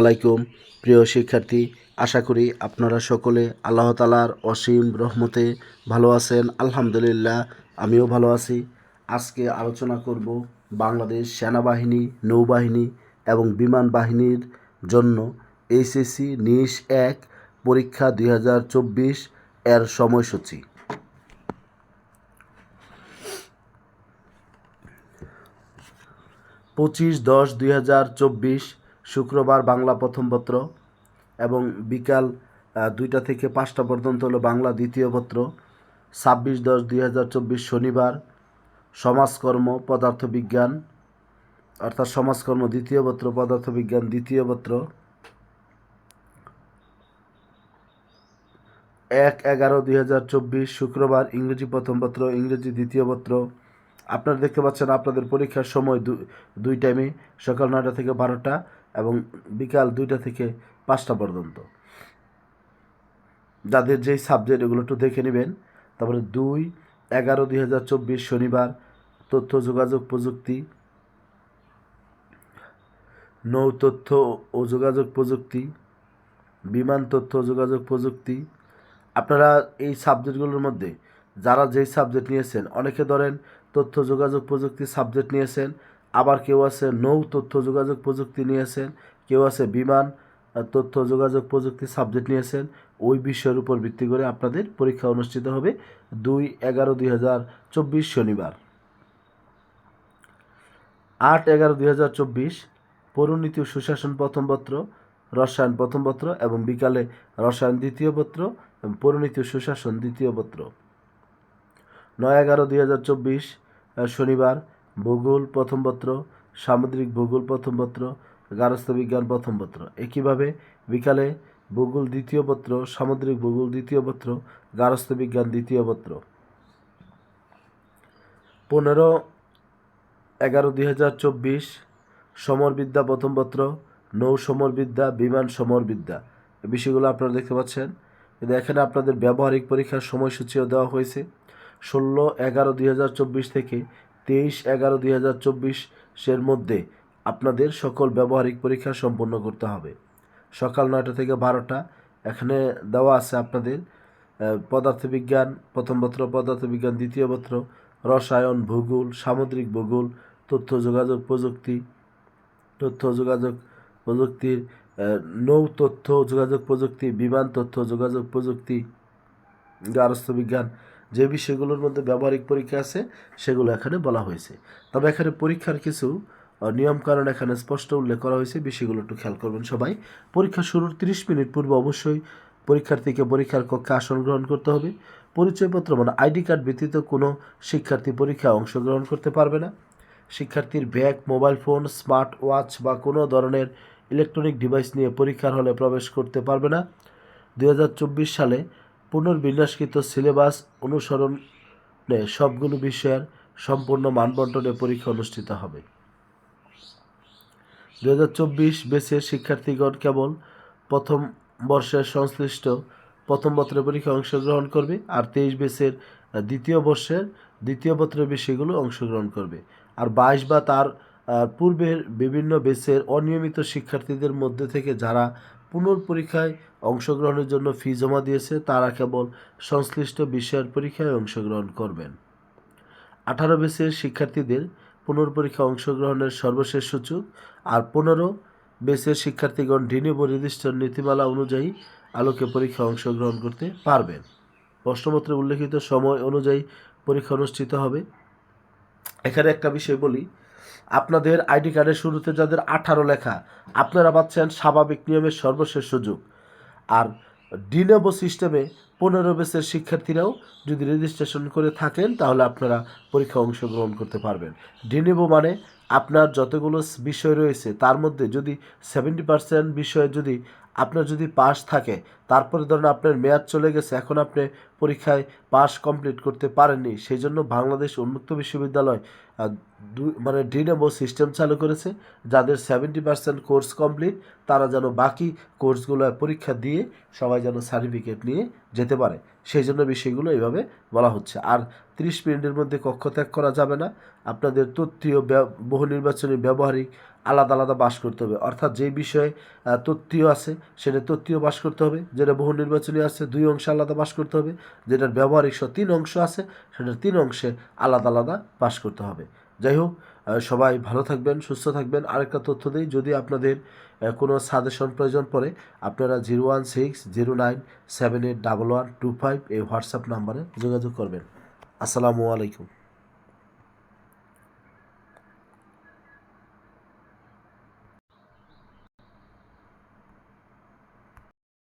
আলাইকুম, প্রিয় শিক্ষার্থী। আশা করি আপনারা সকলে আল্লাহ তালার অসীম রহমতে ভালো আছেন। আলহামদুলিল্লাহ, আমিও ভালো আছি। আজকে আলোচনা করব বাংলাদেশ সেনাবাহিনী, নৌবাহিনী এবং বিমান বাহিনীর জন্য এইচএসসি নিশ এক পরীক্ষা দুই হাজার চব্বিশ এর সময়সূচি। পঁচিশ দশ দুই শুক্রবার বাংলা প্রথম পত্র এবং বিকাল দুইটা থেকে পাঁচটা পর্যন্ত হলো বাংলা দ্বিতীয় পত্র। ছাব্বিশ দশ দুই হাজার চব্বিশ শনিবার সমাজকর্ম, পদার্থবিজ্ঞান, অর্থাৎ সমাজকর্ম দ্বিতীয় পত্র, পদার্থবিজ্ঞান দ্বিতীয় পত্র। এক এগারো দুই হাজার চব্বিশ শুক্রবার ইংরেজি প্রথম পত্র, ইংরেজি দ্বিতীয় পত্র। আপনারা দেখতে পাচ্ছেন আপনাদের পরীক্ষার সময় দুই টাইমে, সকাল নয়টা থেকে বারোটা। এবং বিকাল দুইটা থেকে পাঁচটা পর্যন্ত। যাদের যেই সাবজেক্ট এগুলো একটু দেখে নেবেন, তারপরে দুই, এগারো দুই হাজার চব্বিশ শনিবার, তথ্য, যোগাযোগ, প্রযুক্তি, নৌ তথ্য ও যোগাযোগ প্রযুক্তি, বিমান তথ্য, যোগাযোগ প্রযুক্তি। আপনারা এই সাবজেক্টগুলোর মধ্যে, যারা যেই সাবজেক্ট নিয়েছেন, অনেকে ধরেন তথ্য, যোগাযোগ, প্রযুক্তি সাবজেক্ট নিয়েছেন আবার কেউ আছে নৌ তথ্য যোগাযোগ প্রযুক্তি নিয়েছেন, কেউ আছে বিমান তথ্য যোগাযোগ প্রযুক্তি সাবজেক্ট নিয়েছেন, ওই বিষয়ের উপর ভিত্তি করে আপনাদের পরীক্ষা অনুষ্ঠিত হবে দুই এগারো দুই হাজার চব্বিশ শনিবার। আট এগারো দুই হাজার চব্বিশ পৌরনীতি ও সুশাসন প্রথম পত্র, রসায়ন প্রথম পত্র এবং বিকালে রসায়ন দ্বিতীয় পত্র এবং পৌরনীতি ও সুশাসন দ্বিতীয় পত্র। নয় এগারো দুই হাজার চব্বিশ শনিবার ভূগোল প্রথম পত্র, সামুদ্রিক ভূগোল প্রথম পত্র গারস্থ বিজ্ঞান প্রথম পত্র। একইভাবে বিকালে ভূগোল দ্বিতীয় পত্র, সামুদ্রিক ভূগোল দ্বিতীয় পত্র গারস্থ বিজ্ঞান দ্বিতীয় পত্র। পনেরো, এগারো দুই হাজার চব্বিশ, সমরবিদ্যা প্রথম পত্র, নৌ সমরবিদ্যা, বিমান সমরবিদ্যা। এই বিষয়গুলো আপনারা দেখতে পাচ্ছেন। কিন্তু এখানে আপনাদের ব্যবহারিক পরীক্ষার সময়সূচিও দেওয়া হয়েছে। ষোলো এগারো দুই হাজার চব্বিশ থেকে তেইশ এগারো দুই হাজার চব্বিশের মধ্যে আপনাদের সকল ব্যবহারিক পরীক্ষা সম্পন্ন করতে হবে। সকাল নয়টা থেকে বারোটা। এখানে দেওয়া আছে আপনাদের পদার্থবিজ্ঞান, প্রথম পত্র, পদার্থবিজ্ঞান, দ্বিতীয় পত্র, রসায়ন, ভূগোল, সামুদ্রিক ভূগোল, তথ্য, যোগাযোগ প্রযুক্তি, তথ্য, যোগাযোগ প্রযুক্তির নৌ তথ্য, যোগাযোগ প্রযুক্তি, বিমান তথ্য, যোগাযোগ প্রযুক্তি গার্হস্থ বিজ্ঞান যে বিষয়গুলোর মধ্যে ব্যবহারিক পরীক্ষা আছে, সেগুলো এখানে বলা হয়েছে। তবে এখানে পরীক্ষার কিছু নিয়মকানুন এখানে স্পষ্ট উল্লেখ করা হয়েছে। বিষয়গুলো একটু খেয়াল করবেন সবাই। পরীক্ষা শুরুর তিরিশ মিনিট পূর্বে অবশ্যই পরীক্ষার্থীকে পরীক্ষার কক্ষে আসন গ্রহণ করতে হবে। পরিচয়পত্র মানে আইডি কার্ড ব্যতীত কোনো শিক্ষার্থী পরীক্ষায় অংশগ্রহণ করতে পারবে না। শিক্ষার্থীর bag, mobile phone, smart watch বা কোনো ধরনের ইলেকট্রনিক ডিভাইস নিয়ে পরীক্ষার হলে প্রবেশ করতে পারবে না। দু হাজার চব্বিশ সালে পুনর্বিন্যাসকৃত সিলেবাস অনুসরণে সবগুলো বিষয়ের সম্পূর্ণ মানবন্টনে পরীক্ষা অনুষ্ঠিত হবে। দু হাজার চব্বিশ বেসের শিক্ষার্থীগণ কেবল প্রথম বর্ষের সংশ্লিষ্ট প্রথম পত্রের পরীক্ষায় অংশগ্রহণ করবে আর তেইশ বেসের দ্বিতীয় বর্ষের দ্বিতীয় পত্রের বিষয়গুলো অংশগ্রহণ করবে। আর বাইশ বা তার পূর্বের বিভিন্ন বেসের অনিয়মিত শিক্ষার্থীদের মধ্যে থেকে যারা পুনর্পরীক্ষায় অংশগ্রহণের জন্য ফি জমা দিয়েছে। তারা কেবল সংশ্লিষ্ট বিষয়ের পরীক্ষায় অংশগ্রহণ করবেন। আঠারো বেসের শিক্ষার্থীদের পুনর্পরীক্ষা অংশগ্রহণের সর্বশেষ সূচক আর পনেরো বেসের শিক্ষার্থীগণ ঢিনে নির্দিষ্ট নীতিমালা অনুযায়ী আলোকে পরীক্ষা অংশগ্রহণ করতে পারবেন। প্রশ্নপত্রে উল্লেখিত সময় অনুযায়ী পরীক্ষা অনুষ্ঠিত হবে। এখানে একটা বিষয় বলি আপনাদের আইডি কার্ডের শুরুতে যাদের আঠারো লেখা, আপনারা পাচ্ছেন স্বাভাবিক নিয়মের সর্বশেষ সুযোগ। আর ডিনেবো সিস্টেমে পনেরো বেসের শিক্ষার্থীরাও যদি রেজিস্ট্রেশন করে থাকেন, তাহলে আপনারা পরীক্ষা অংশগ্রহণ করতে পারবেন। ডিনেবো মানে আপনার যতগুলো বিষয় রয়েছে, তার মধ্যে যদি সেভেন্টি পার্সেন্ট বিষয়ে যদি আপনার যদি পাস থাকে, তারপরে ধরুন আপনার মেয়াদ চলে গেছে, এখন আপনি পরীক্ষায় পাস কমপ্লিট করতে পারেননি, সেই জন্য বাংলাদেশ উন্মুক্ত বিশ্ববিদ্যালয় মানে ডিনামো সিস্টেম চালু করেছে, যাদের সেভেন্টি পার্সেন্ট কোর্স কমপ্লিট তারা যেন বাকি কোর্সগুলো পরীক্ষা দিয়ে সবাই যেন সার্টিফিকেট নিয়ে যেতে পারে। সেই জন্য বিষয়গুলো এইভাবে বলা হচ্ছে। আর তিরিশ মিনিটের মধ্যে কক্ষ ত্যাগ করা যাবে না। আপনাদের তথ্যীয় বহু নির্বাচনী, ব্যবহারিক আলাদা আলাদা বাস করতে হবে। অর্থাৎ যে বিষয়ে তত্ত্বীয় আছে, সেটা তত্ত্বীয় বাস করতে হবে। যেটা বহু নির্বাচনী আছে, দুই অংশে আলাদা বাস করতে হবে। যেটার ব্যবহারিক সহ তিন অংশ আছে, সেটার তিন অংশে আলাদা আলাদা বাস করতে হবে। যাই হোক সবাই ভালো থাকবেন, সুস্থ থাকবেন। আরেকটা তথ্য দিই, যদি আপনাদের কোনো সাজেশন প্রয়োজন পড়ে, আপনারা zero one six, zero nine, seven eight, double one, two five এই হোয়াটসঅ্যাপ নাম্বারে যোগাযোগ করবেন। আসসালামু আলাইকুম।